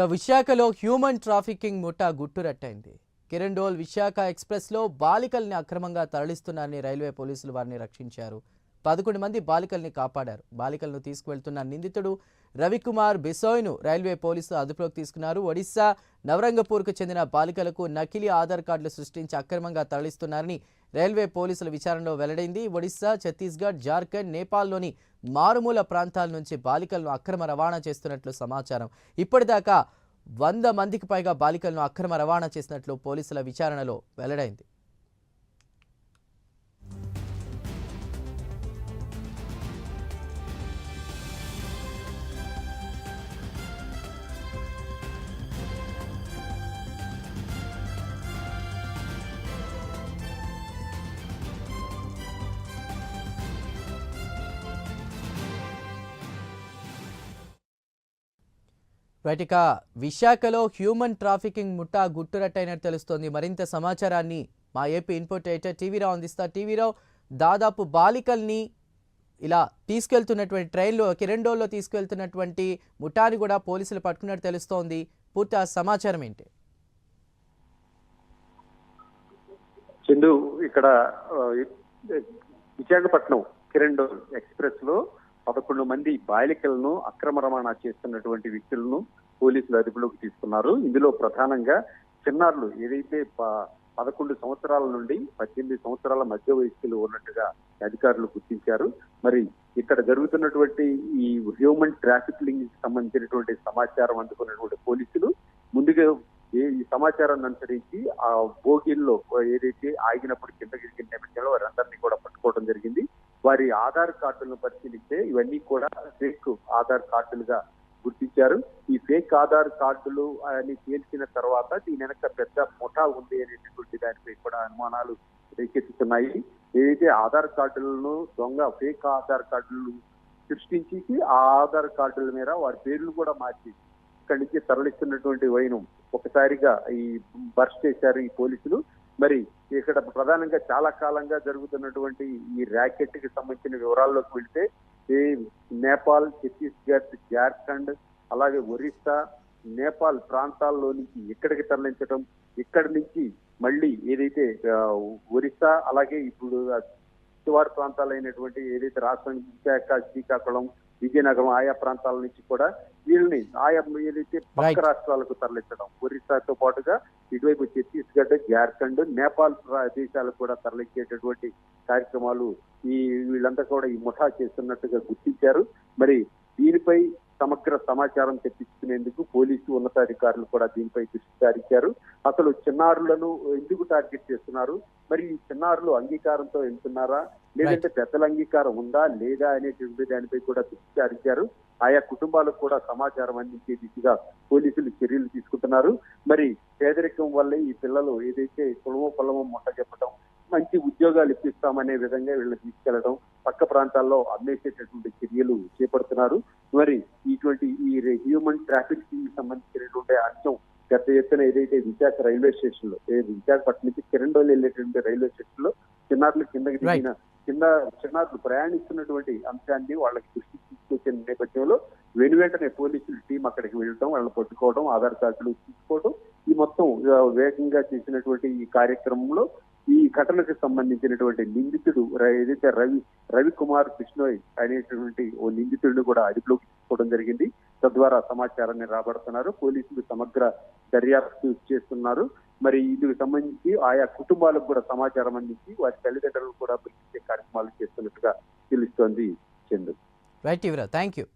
ఇక విశాఖలో human trafficking ముఠా గుట్టురట్టయింది కిరణ్ డోల్ విశాఖ ఎక్స్ప్రెస్లో బాలికల్ని అక్రమంగా తరలిస్తున్నారని రైల్వే పోలీసులు వారిని రక్షించారు. పదకొండు మంది బాలికల్ని కాపాడారు. బాలికలను తీసుకువెళ్తున్న నిందితుడు రవికుమార్ బిసోయ్ను రైల్వే పోలీసులు అదుపులోకి తీసుకున్నారు. ఒడిశా నవరంగపూర్కు చెందిన బాలికలకు నకిలీ ఆధార్ కార్డులు సృష్టించి అక్రమంగా తరలిస్తున్నారని రైల్వే పోలీసుల విచారణలో వెల్లడైంది. ఒడిశా ఛత్తీస్గఢ్ జార్ఖండ్ నేపాల్లోని మారుమూల ప్రాంతాల నుంచి బాలికలను అక్రమ రవాణా చేస్తున్నట్లు సమాచారం. ఇప్పటిదాకా వంద మందికి పైగా బాలికలను అక్రమ రవాణా చేసినట్లు పోలీసుల విచారణలో వెల్లడైంది. రైట్ విశాఖలో హ్యూమన్ ట్రాఫికింగ్ ముఠా గుట్టురట్టైనట్టు తెలుస్తోంది. మరింత సమాచారాన్ని మా ఏపీ ఇన్పుట్ ఎడిటర్ టీవీరావు అందిస్తారు. టీవీరావు దాదాపు బాలికల్ని ఇలా తీసుకెళ్తున్నటువంటి ట్రైన్లో కిరండోల్లో తీసుకెళ్తున్నటువంటి ముఠాని కూడా పోలీసులు పట్టుకున్నట్టు తెలుస్తోంది. పూర్తి ఆ సమాచారం ఏంటి? చందు ఇక్కడ విశాఖపట్నం కిరణ్ ఎక్స్ప్రెస్లో పదకొండు మంది బాలికలను అక్రమ రవాణా చేస్తున్నటువంటి వ్యక్తులను పోలీసులు అదుపులోకి తీసుకున్నారు. ఇందులో ప్రధానంగా చిన్నారులు ఏదైతే ప- పదకొండు సంవత్సరాల నుండి పద్దెనిమిది సంవత్సరాల మధ్య వయస్కులు ఉన్నట్టుగా అధికారులు గుర్తించారు. మరి ఇక్కడ జరుగుతున్నటువంటి ఈ హ్యూమన్ ట్రాఫికింగ్ సంబంధించినటువంటి సమాచారం అందుకున్నటువంటి పోలీసులు ముందుగా ఏ ఈ సమాచారాన్ని అనుసరించి ఆ బోగిల్లో ఏదైతే ఆగినప్పుడు కిందకి దిగిన నేపథ్యంలో వారందరినీ కూడా పట్టుకోవడం జరిగింది. వారి ఆధార్ కార్డులను పరిశీలిస్తే ఇవన్నీ కూడా ఫేక్ ఆధార్ కార్డులుగా గుర్తించారు. ఈ ఫేక్ ఆధార్ కార్డులు అని తేల్చిన తర్వాత దీని వెనక పెద్ద ముఠా ఉంది అనేటటువంటి దానిపై కూడా అనుమానాలు రేకెత్తుతున్నాయి. ఏదైతే ఆధార్ కార్డులను దొంగ ఫేక్ ఆధార్ కార్డులు సృష్టించి ఆ ఆధార్ కార్డుల మీద వారి పేర్లు కూడా మార్చి ఇక్కడి నుంచి తరలిస్తున్నటువంటి వైనం ఒకసారిగా ఈ బర్స్ట్ చేశారు ఈ పోలీసులు. మరి ఇక్కడ ప్రధానంగా చాలా కాలంగా జరుగుతున్నటువంటి ఈ ర్యాకెట్కి సంబంధించిన వివరాల్లోకి వెళ్తే ఈ నేపాల్ ఛత్తీస్గఢ్ జార్ఖండ్ అలాగే ఒరిస్సా నేపాల్ ప్రాంతాల్లో నుంచి ఇక్కడికి తరలించడం ఇక్కడి నుంచి మళ్ళీ ఏదైతే ఒరిస్సా అలాగే ఇప్పుడు ఆ శివారు ప్రాంతాలైనటువంటి ఏదైతే రాష్ట్రం విశాఖ శ్రీకాకుళం విజయనగరం ఆయా ప్రాంతాల నుంచి కూడా వీళ్ళని ఆయా ఏదైతే పక్క. రాష్ట్రాలకు తరలించడం ఒరిస్సాతో పాటుగా ఇటువైపు ఛత్తీస్గఢ్ జార్ఖండ్ నేపాల్ దేశాలకు కూడా తరలించేటటువంటి కార్యక్రమాలు ఈ వీళ్ళంతా కూడా ఈ ముఠా చేస్తున్నట్టుగా గుర్తించారు మరి దీనిపై సమగ్ర సమాచారం తెప్పించుకునేందుకు పోలీసు ఉన్నతాధికారులు కూడా దీనిపై దృష్టి సారించారు. అసలు చిన్నారులను ఎందుకు టార్గెట్ చేస్తున్నారు? మరి ఈ చిన్నారులు అంగీకారంతో వెళ్తున్నారా? లేదంటే పెద్దల అంగీకారం ఉందా లేదా అనేటువంటి దానిపై కూడా దృష్టి సారించారు. ఆయా కుటుంబాలకు కూడా సమాచారం అందించే దిశగా పోలీసులు చర్యలు తీసుకుంటున్నారు. మరి పేదరికం వల్లే ఈ పిల్లలు ఏదైతే కులమో పొలమో మొట్ట చెప్పడం మంచి ఉద్యోగాలు ఇప్పిస్తామనే విధంగా వీళ్ళని తీసుకెళ్ళడం పక్క ప్రాంతాల్లో అమ్మేసేటటువంటి చర్యలు చేపడుతున్నారు. మరి ఇటువంటి ఈ హ్యూమన్ ట్రాఫిక్కి సంబంధించినటువంటి అంశం పెద్ద ఎత్తున ఏదైతే విశాఖ రైల్వే స్టేషన్లో విశాఖపట్నం నుంచి కిరణ్డోలు వెళ్ళేటువంటి రైల్వే స్టేషన్లో చిన్నారులు కిందకి దిగిన కింద చిన్నారులు ప్రయాణిస్తున్నటువంటి అంశాన్ని వాళ్ళకి దృష్టికి తీసుకొచ్చిన నేపథ్యంలో వెను వెంటనే పోలీసులు టీం అక్కడికి వెళ్ళడం వాళ్ళని పట్టుకోవడం ఆధార్ కార్డులు తీసుకోవడం ఈ మొత్తం వేగంగా చేసినటువంటి ఈ కార్యక్రమంలో ఈ ఘటనకు సంబంధించినటువంటి నిందితుడు ఏదైతే రవి రవికుమార్ కృష్ణోయ్ అనేటువంటి ఓ నిందితుడిని కూడా అదుపులోకి తీసుకోవడం జరిగింది. తద్వారా సమాచారాన్ని రాబడుతున్నారు. పోలీసులు సమగ్ర దర్యాప్తు చేస్తున్నారు. మరి ఇందుకు సంబంధించి ఆయా కుటుంబాలకు కూడా సమాచారం అందించి వారి తల్లిదండ్రులు కూడా పిలిపించే కార్యక్రమాలు చేస్తున్నట్టుగా తెలుస్తోంది చందు. Right thank you